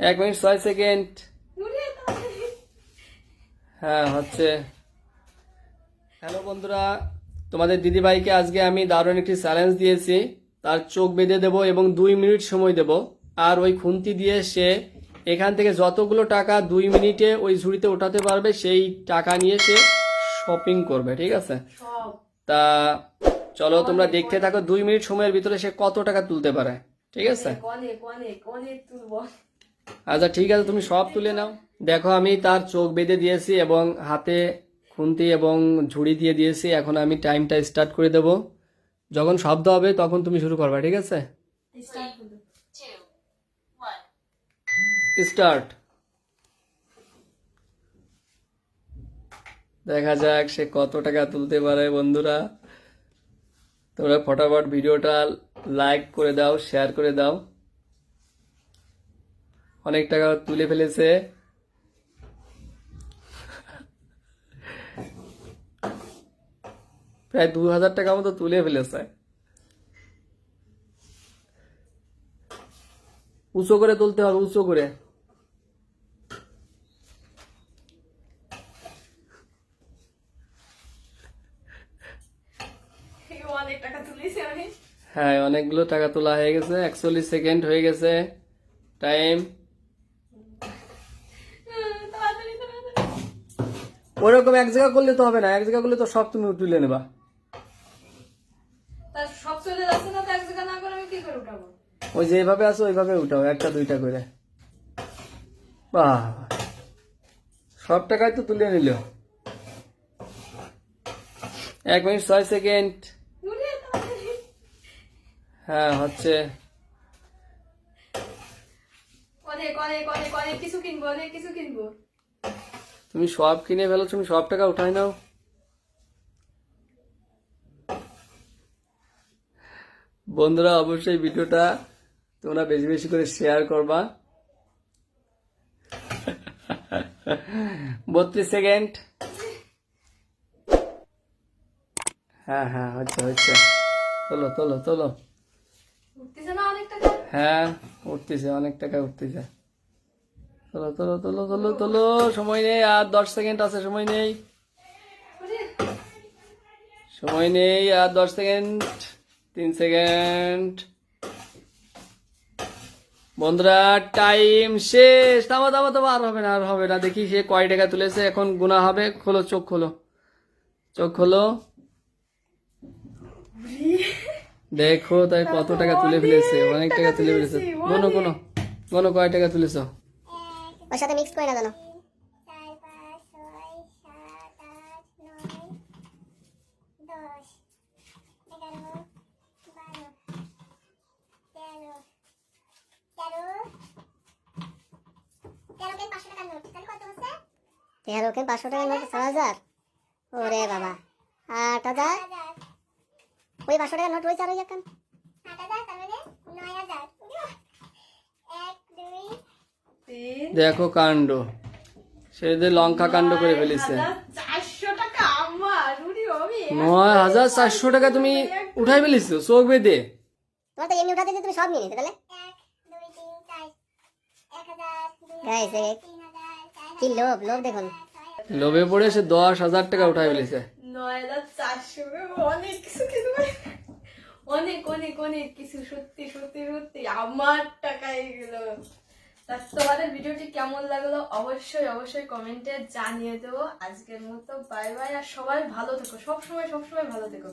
এক মিনিট ছয় সেকেন্ড। হ্যাঁ হচ্ছে। হ্যালো বন্ধুরা তোমাদের দিদিভাইকে আজকে আমি দারুণ একটি চ্যালেঞ্জ দিয়েছি। তার চোখ বেঁধে দেব এবং দুই মিনিট সময় দেব। আর ওই খুন্তি দিয়ে সে এখান থেকে যতগুলো টাকা দুই মিনিটে ওই ঝুড়িতে ওঠাতে পারবে সেই টাকা নিয়ে সে শপিং করবে ঠিক আছে? তা চলো তোমরা দেখতে থাকো দুই মিনিট সময়ের ভিতরে সে কত টাকা তুলতে পারে ঠিক আছে? আচ্ছা ঠিক আছে তুমি সব তুলে নাও। দেখো আমি তার চোখ বেঁধে দিয়েছি এবং হাতে খুন্তি এবং ঝুড়ি দিয়ে দিয়েছি। এখন আমি টাইমটা স্টার্ট করে দেব। যখন শব্দ হবে তখন তুমি শুরু করবে ঠিক আছে? স্টার্ট দেখা যাক সে কত টাকা তুলতে পারে বন্ধুরা। তোমরা ফটাফট ভিডিওটা লাইক করে দাও শেয়ার করে দাও। অনেক টাকা তুলে ফেলেছে। প্রায় দু হাজার টাকা মতো তুলে ফেলেছে। উঁচু করে তুলতে হবে উঁচু করে। হ্যাঁ অনেকগুলো টাকা তোলা হয়ে গেছে একচল্লিশ সেকেন্ড হয়ে গেছে। টাইম ওরকম এক জায়গা করলে তো হবে না এক জায়গা করলে তো সব তুমি তুলে নেবা। সব চলে যাচ্ছে না তো এক জায়গা না করে আমি কি করে উঠাবো? ওই যেভাবে আছো ওইভাবে উঠাও একটা দুইটা করে। বাহ সব টাকাই তো তুলে নিল। এক মিনিট ছয় সেকেন্ড। হ্যাঁ হচ্ছে। অনেক অনেক অনেক অনেক কিছু কিনবো অনেক কিছু কিনবো। তুমি সব কিনে ফেলো তুমি সব টাকা উঠাই নাও। বন্ধুরা অবশ্যই ভিডিওটা তোমরা বেশি বেশি করে শেয়ার করবা। বত্রিশ সেকেন্ড হ্যাঁ হ্যাঁ হচ্ছে হচ্ছে। তোলো তোলো তোলো। হ্যাঁ উঠতেছে অনেক টাকা উঠতেছে। তোলো তোলো তোলো তোলো তোলো। সময় নেই আর দশ সেকেন্ড আছে সময় নেই। সময় নেই আর দশ সেকেন্ড তিন সেকেন্ড। বন্ধুরা টাইম শেষ। থামা থামা থামা আর হবে না আর হবে না। দেখি সে কয় টাকা তুলেছে এখন গুণা হবে। খোলো চোখ খোলো। চোখ খোলো। দেখো তাই কত টাকা তুলে ফেলেছে অনেক টাকা তুলে ফেলেছে। কোনো কোনো কোনো কয় টাকা তুলেছো? ওর সাথে মিক্স করে না জানো তেরো কে পাঁচশো টাকা নোট। ছ হাজার? ওরে বাবা আট হাজার? ওই পাঁচশো টাকা নোট রয়েছে আর ওই এখন তিন দেখো কাণ্ড। সে লঙ্কা কাণ্ড করে ফেলেছে। নয় হাজার চারশো টাকা তুমি উঠাই ফেলেছো চোখ বেঁধে। তোমার তো এমনি উঠাতে তুমি সব নিয়ে নিতে তাহলে? কি লোভ লোভ দেখুন। লোভে পড়ে সে দশ হাজার টাকা উঠাই ফেলেছে। নয় হাজার চারশো অনেক অনেক অনেক কিছু সত্যি সত্যি সত্যি। আমার তোমাদের ভিডিওটি কেমন লাগল অবশ্যই অবশ্যই কমেন্টে জানিয়ে দেবো। আজকের মতো বাই বাই আর সবাই ভালো থেকো। সবসময় সবসময় ভালো থেকো।